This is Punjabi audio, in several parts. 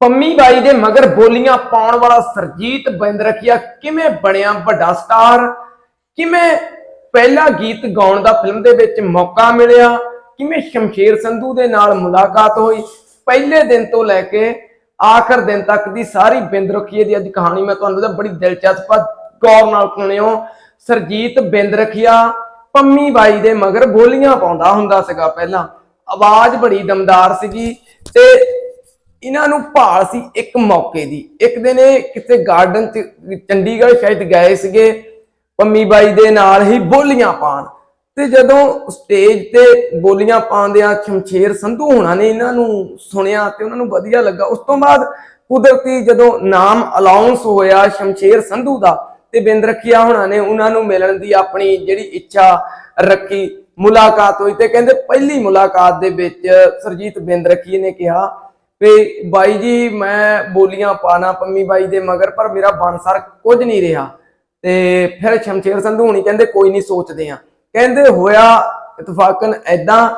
ਪੰਮੀ ਬਾਈ ਦੇ ਮਗਰ ਬੋਲੀਆਂ ਪਾਉਣ ਵਾਲਾ ਸਰਜੀਤ ਬਿੰਦਰਖੀਆ ਕਿਵੇਂ ਬਣਿਆ ਵੱਡਾ ਸਟਾਰ? ਕਿਵੇਂ ਪਹਿਲਾ ਗੀਤ ਗਾਉਣ ਦਾ ਫਿਲਮ ਦੇ ਵਿੱਚ ਮੌਕਾ ਮਿਲਿਆ? ਕਿਵੇਂ ਸ਼ਮਸ਼ੇਰ ਸੰਧੂ ਦੇ ਨਾਲ ਮੁਲਾਕਾਤ ਹੋਈ? ਪਹਿਲੇ ਦਿਨ ਤੋਂ ਲੈ ਕੇ ਆਖਰ ਦਿਨ ਤੱਕ ਦੀ ਸਾਰੀ ਬਿੰਦਰਖੀਏ ਦੀ ਅੱਜ ਕਹਾਣੀ ਮੈਂ ਤੁਹਾਨੂੰ ਦੱਸਾਂ ਬੜੀ ਦਿਲਚਸਪ ਆ, ਗੌਰ ਨਾਲ ਸੁਣਿਓ। ਸਰਜੀਤ ਬਿੰਦਰਖੀਆ ਪੰਮੀ ਬਾਈ ਦੇ ਮਗਰ ਬੋਲੀਆਂ ਪਾਉਂਦਾ ਹੁੰਦਾ ਸੀਗਾ ਪਹਿਲਾਂ। ਆਵਾਜ਼ ਬੜੀ ਦਮਦਾਰ ਸੀਗੀ ਤੇ ਇਹਨਾਂ ਨੂੰ ਭਾਲ ਸੀ ਇੱਕ ਮੌਕੇ ਦੀ। ਇੱਕ ਦਿਨ ਇਹ ਕਿਤੇ ਗਾਰਡਨ ਚ ਚੰਡੀਗੜ੍ਹ ਸ਼ਾਇਦ ਗਏ ਸੀਗੇ, ਪੰਮੀ ਬਾਈ ਦੇ ਨਾਲ ਹੀ ਬੋਲੀਆਂ ਪਾਣ ਤੇ ਜਦੋਂ ਸਟੇਜ ਤੇ ਬੋਲੀਆਂ ਪਾਉਂਦਿਆਂ ਸ਼ਮਸ਼ੇਰ ਸੰਧੂ ਹੋਣਾ ਨੇ ਇਹਨਾਂ ਨੂੰ ਸੁਣਿਆ ਤੇ ਉਹਨਾਂ ਨੂੰ ਵਧੀਆ ਲੱਗਾ। ਉਸ ਤੋਂ ਬਾਅਦ ਕੁਦਰਤੀ ਜਦੋਂ ਨਾਮ ਅਲਾਉਂਸ ਹੋਇਆ ਸ਼ਮਸ਼ੇਰ ਸੰਧੂ ਦਾ ਤੇ ਬਿੰਦਰਖੀਆ ਹੋਣਾ ਨੇ ਉਹਨਾਂ ਨੂੰ ਮਿਲਣ ਦੀ ਆਪਣੀ ਜਿਹੜੀ ਇੱਛਾ ਰੱਖੀ। ਮੁਲਾਕਾਤ ਹੋਈ ਤੇ ਕਹਿੰਦੇ ਪਹਿਲੀ ਮੁਲਾਕਾਤ ਦੇ ਵਿੱਚ ਸਰਜੀਤ ਬਿੰਦਰਖੀ ਨੇ ਕਿਹਾ ਵੀ ਬਾਈ ਜੀ, ਮੈਂ ਬੋਲੀਆਂ ਪਾਣਾ ਪੰਮੀ ਬਾਈ ਦੇ ਮਗਰ, ਪਰ ਮੇਰਾ ਬਨਸਰ ਕੁਝ ਨਹੀਂ ਰਿਹਾ। ਤੇ ਫਿਰ ਸ਼ਮਸ਼ੇਰ ਸੰਧੂ ਹੁਣੀ ਕਹਿੰਦੇ, ਕੋਈ ਨਹੀਂ, ਸੋਚਦੇ ਆ। ਕਹਿੰਦੇ, ਹੋਇਆ ਇਤਫਾਕਨ ਐਦਾਂ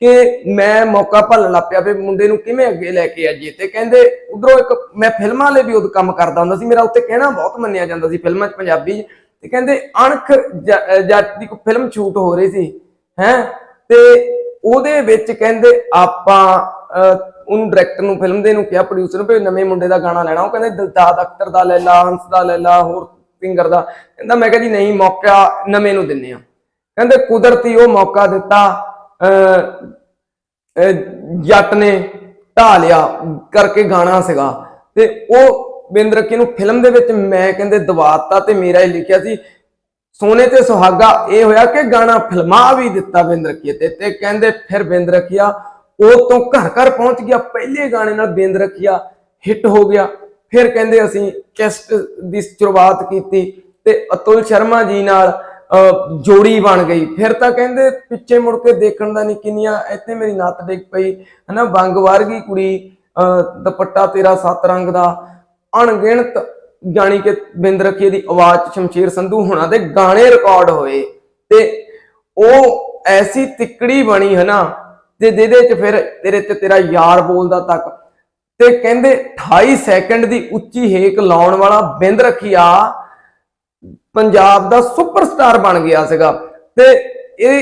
ਕਿ ਮੈਂ ਮੌਕਾ ਭਾਲਣ ਲੱਗ ਵੀ ਮੁੰਡੇ ਨੂੰ ਕਿਵੇਂ ਅੱਗੇ ਲੈ ਕੇ ਆਈਏ? ਤੇ ਕਹਿੰਦੇ, ਉਧਰੋਂ ਇੱਕ ਮੈਂ ਫਿਲਮਾਂ ਲਈ ਵੀ ਉਦੋਂ ਕੰਮ ਕਰਦਾ ਹੁੰਦਾ ਸੀ, ਮੇਰਾ ਉੱਤੇ ਕਹਿਣਾ ਬਹੁਤ ਮੰਨਿਆ ਜਾਂਦਾ ਸੀ, ਫਿਲਮਾਂ 'ਚ ਪੰਜਾਬੀ ਤੇ ਕਹਿੰਦੇ, ਅਣਖ ਜ- ਜੱਟ ਫਿਲਮ ਸ਼ੂਟ ਹੋ ਰਹੀ ਸੀ, ਹੈ? ਤੇ ਉਹਦੇ ਵਿੱਚ ਕਹਿੰਦੇ, ਆਪਾਂ ਉਹਨੂੰ ਡਾਇਰੈਕਟਰ ਨੂੰ ਫਿਲਮ ਦੇ ਨੂੰ ਕਿਹਾ ਪ੍ਰੋਡਿਊਸਰ ਨੂੰ ਨਵੇਂ ਮੁੰਡੇ ਦਾ ਗਾਣਾ ਲੈਣਾ। ਉਹ ਕਹਿੰਦੇ ਦਿਲਦਾਦ ਅਖਤਰ ਦਾ ਲੈ ਲਾ, ਹੰਸ ਦਾ ਲੈ ਲਾ, ਹੋਰ ਸਿੰਗਰ ਦਾ। ਕਹਿੰਦਾ, ਮੈਂ ਕਿਹਾ ਜੀ, ਨਹੀਂ, ਮੌਕਾ ਨਵੇਂ ਨੂੰ ਦਿੰਨੇ ਆ। ਕਹਿੰਦੇ, ਕੁਦਰਤੀ ਉਹ ਮੌਕਾ ਦਿੱਤਾ ਜੱਟ ਨੇ ਢਾ ਲਿਆ ਕਰਕੇ ਗਾਣਾ ਸੀਗਾ। ਤੇ ਉਹ ਬਿੰਦਰਕੀ ਨੂੰ ਫਿਲਮ ਦੇ ਵਿੱਚ ਮੈਂ ਕਹਿੰਦੇ ਦਵਾਤਾ ਤੇ ਮੇਰਾ ਹੀ ਲਿਖਿਆ ਸੀ। ਸੋਨੇ ਤੇ ਸੁਹਾਗਾ, ਇਹ ਹੋਇਆ ਕਿ ਗਾਣਾ ਫਿਲਮਾ ਵੀ ਦਿੱਤਾ ਬਿੰਦਰਕੀਏ ਤੇ ਤੇ ਕਹਿੰਦੇ, ਫਿਰ ਬਿੰਦਰਕੀਆ ਉਹ ਤੋਂ ਘਰ ਘਰ ਪਹੁੰਚ ਗਿਆ ਪਹਿਲੇ ਗਾਣੇ ਨਾਲ ਬਿੰਦਰਕੀਆ ਹਿੱਟ ਹੋ ਗਿਆ। ਫਿਰ ਕਹਿੰਦੇ ਅਸੀਂ ਕੈਸਟ ਦੀ ਸ਼ੁਰੂਆਤ ਕੀਤੀ ਤੇ ਅਤੁਲ ਸ਼ਰਮਾ ਜੀ ਨਾਲ ਜੋੜੀ ਬਣ ਗਈ। ਫਿਰ ਤਾਂ ਕਹਿੰਦੇ ਪਿੱਛੇ ਮੁੜ ਕੇ ਦੇਖਣ ਦਾ ਨਹੀਂ ਕਿੰਨੀਆਂ ਇੱਥੇ ਮੇਰੀ ਨੱਤ ਡਿੱਗ ਪਈ। ਹਨਾ ਬੰਗ ਵਰਗੀ ਕੁੜੀ ਅਹ, ਦੁਪੱਟਾ ਤੇਰਾ ਸੱਤ ਰੰਗ ਦਾ। ਅਣਗਿਣਤ ਜਾਣੀ ਕਿ ਬਿੰਦ ਰੱਖੀਏ ਦੀ ਆਵਾਜ਼ 'ਚ ਸ਼ਮਸ਼ੀਰ ਸੰਧੂ ਹੋਣਾ ਦੇ ਗਾਣੇ ਰਿਕਾਰਡ ਹੋਏ ਤੇ ਉਹ ਐਸੀ ਤਿੱਕੜੀ ਬਣੀ ਹਨਾ ਤੇ ਜਿਹਦੇ 'ਚ ਫਿਰ ਤੇਰੇ ਤੇ ਤੇਰਾ ਯਾਰ ਬੋਲਦਾ ਤੱਕ। ਤੇ ਕਹਿੰਦੇ 28 ਸੈਕਿੰਡ ਦੀ ਉੱਚੀ ਹੇਕ ਲਾਉਣ ਵਾਲਾ ਬਿੰਦ ਰਖੀਆ ਪੰਜਾਬ ਦਾ ਸੁਪਰਸਟਾਰ ਬਣ ਗਿਆ ਸੀਗਾ। ਤੇ ਇਹ